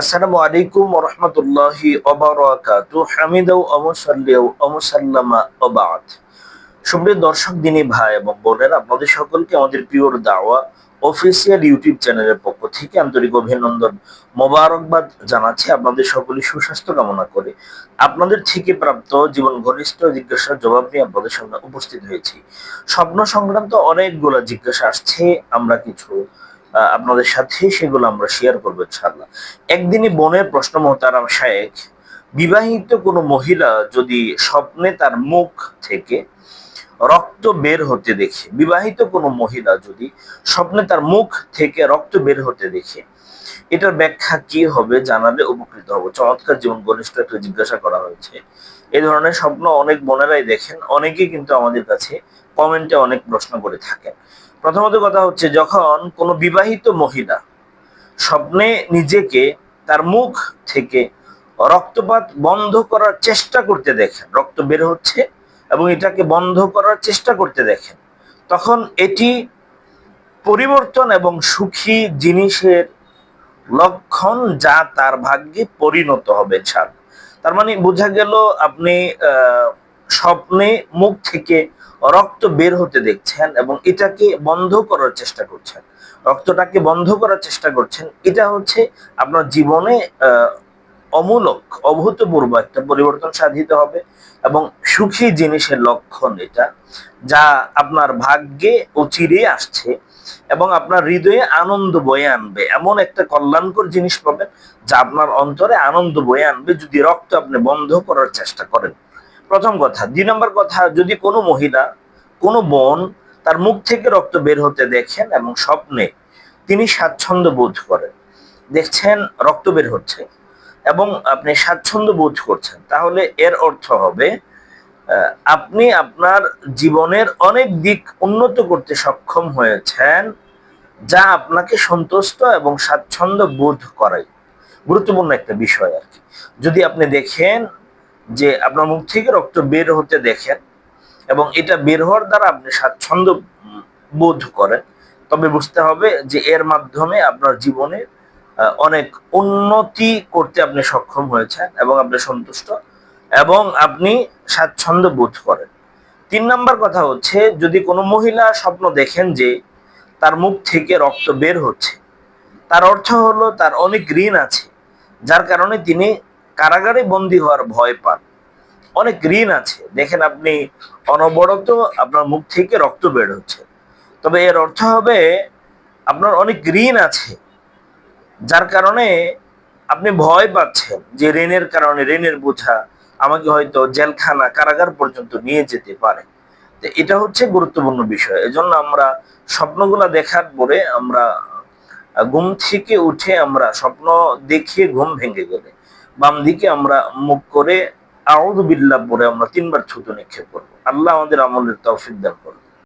আসসালামু আলাইকুম রহমতুল্লাহি অবরাকাতু হামিদাউ অমসাল্লিয়াউ অমসাল্লামা অবাদ সুপ্রিয় দর্শক, দিনী ভাই এবং বোনেরা, আপনাদের সকলকে আমাদের পিওর দাওয়া অফিসিয়াল ইউটিউব চ্যানেলের পক্ষ থেকে আন্তরিক অভিনন্দন মোবারকবাদ জানাচ্ছি আপনাদের সকলে সুস্বাস্থ্য কামনা করে। আপনাদের থেকে প্রাপ্ত জীবন ঘনিষ্ঠ জিজ্ঞাসার জবাব নিয়ে আপনাদের সামনে উপস্থিত হয়েছি। স্বপ্ন সংক্রান্ত অনেকগুলো জিজ্ঞাসা আসছে, আমরা কিছু আপনাদের সাথে সেগুলো আমরা শেয়ার করব ইনশাআল্লাহ। একদিনই বোনের প্রশ্ন, মোহতারাম শায়েক বিবাহিত কোনো মহিলা যদি স্বপ্নে তার মুখ থেকে রক্ত বের হতে দেখে, বিবাহিত কোনো মহিলা যদি স্বপ্নে তার মুখ থেকে রক্ত বের হতে দেখে, এটার ব্যাখ্যা কি হবে জানালে উপকৃত হব। চমৎকার জীবন, ঘনিষ্ঠ একটা জিজ্ঞাসা করা হয়েছে। এ ধরনের স্বপ্ন অনেক বোনেরাই দেখেন, অনেকেই কিন্তু আমাদের কাছে কমেন্টে অনেক প্রশ্ন করে থাকেন। প্রথমত কথা হচ্ছে যখন কোনো বিবাহিত মহিলা স্বপ্নে নিজেকে তার মুখ থেকে রক্তপাত বন্ধ করার চেষ্টা করতে দেখেন রক্ত বের হচ্ছে এবং এটাকে বন্ধ করার চেষ্টা করতে দেখেন তখন এটি পরিবর্তন এবং সুখী জিনিসের লক্ষণ যা তার ভাগ্যে পরিণত হবে ছাড়। তার মানে বোঝা গেল আপনি আহ, স্বপ্নে মুখ থেকে রক্ত বের হতে দেখছেন এবং এটাকে বন্ধ করার চেষ্টা করছেন। রক্তটাকে বন্ধ করার চেষ্টা করছেন। এটা হচ্ছে আপনার জীবনে অমূলক, অভূতপূর্ব একটা পরিবর্তন সাধিত হবে এবং সুখী জিনিসের লক্ষণ এটা, যা আপনার ভাগ্যে ও অচিরে আসছে এবং আপনার হৃদয়ে আনন্দ বয়ে আনবে। এমন একটা কল্যাণকর জিনিস পাবেন যা আপনার অন্তরে আনন্দ বয়ে আনবে যদি রক্ত আপনি বন্ধ করার চেষ্টা করেন। প্রথম কথা, দুই নম্বর কথা, যদি কোনো মহিলা, কোনো বোন তার মুখ থেকে রক্ত বের হতে দেখেন এবং স্বপ্নে তিনি স্বাচ্ছন্দ্য বোধ করেন, দেখছেন রক্ত বের হচ্ছে এবং আপনি স্বাচ্ছন্দ্য বোধ করছেন, তাহলে এর অর্থ হবে আপনি আপনার জীবনের অনেক দিক উন্নত করতে সক্ষম হয়েছেন, যা আপনাকে সন্তুষ্ট এবং স্বাচ্ছন্দ্য বোধ করায়। গুরুত্বপূর্ণ একটা বিষয় আর কি। যদি আপনি দেখেন যে আপনার মুখ থেকে রক্ত বের হতে দেখেন এবং এটা বের হওয়ার দ্বারা আপনি স্বাচ্ছন্দ্য বোধ করেন তবে বুঝতে হবে যে এর মাধ্যমে আপনার জীবনে আহ, অনেক উন্নতি করতে আপনি সক্ষম হয়েছেন এবং আপনি সন্তুষ্ট এবং আপনি স্বাচ্ছন্দ্য বোধ করেন। তিন নম্বর কথা হচ্ছে যদি কোনো মহিলা স্বপ্ন দেখেন যে তার মুখ থেকে রক্ত বের হচ্ছে তার অর্থ হলো তার অনেক ঋণ আছে যার কারণে তিনি কারাগারে বন্দী হওয়ার ভয় পান। অনেক ঋণ আছে। দেখেন আপনি অনবরত আপনার মুখ থেকে রক্ত বের হচ্ছে। তবে এর অর্থ হবে আপনার অনেক ঋণ আছে। যার কারণে আপনি ভয় পাচ্ছেন যে ঋণের কারণে ঋণের বোঝা আমাকে হয়তো জেলখানা, কারাগার পর্যন্ত নিয়ে যেতে পারে। তো এটা হচ্ছে গুরুত্বপূর্ণ বিষয়। এজন্য আমরা স্বপ্নগুলা দেখার পরে আমরা ঘুম থেকে উঠে আমরা স্বপ্ন দেখিয়ে ঘুম ভেঙে গেলে বাম দিকে আমরা মুখ করে আউদ বিল্লাহ পরে আমরা তিনবার ছুতো নিক্ষেপ করব। আল্লাহ আমাদের আমলের তৌফিক দান করব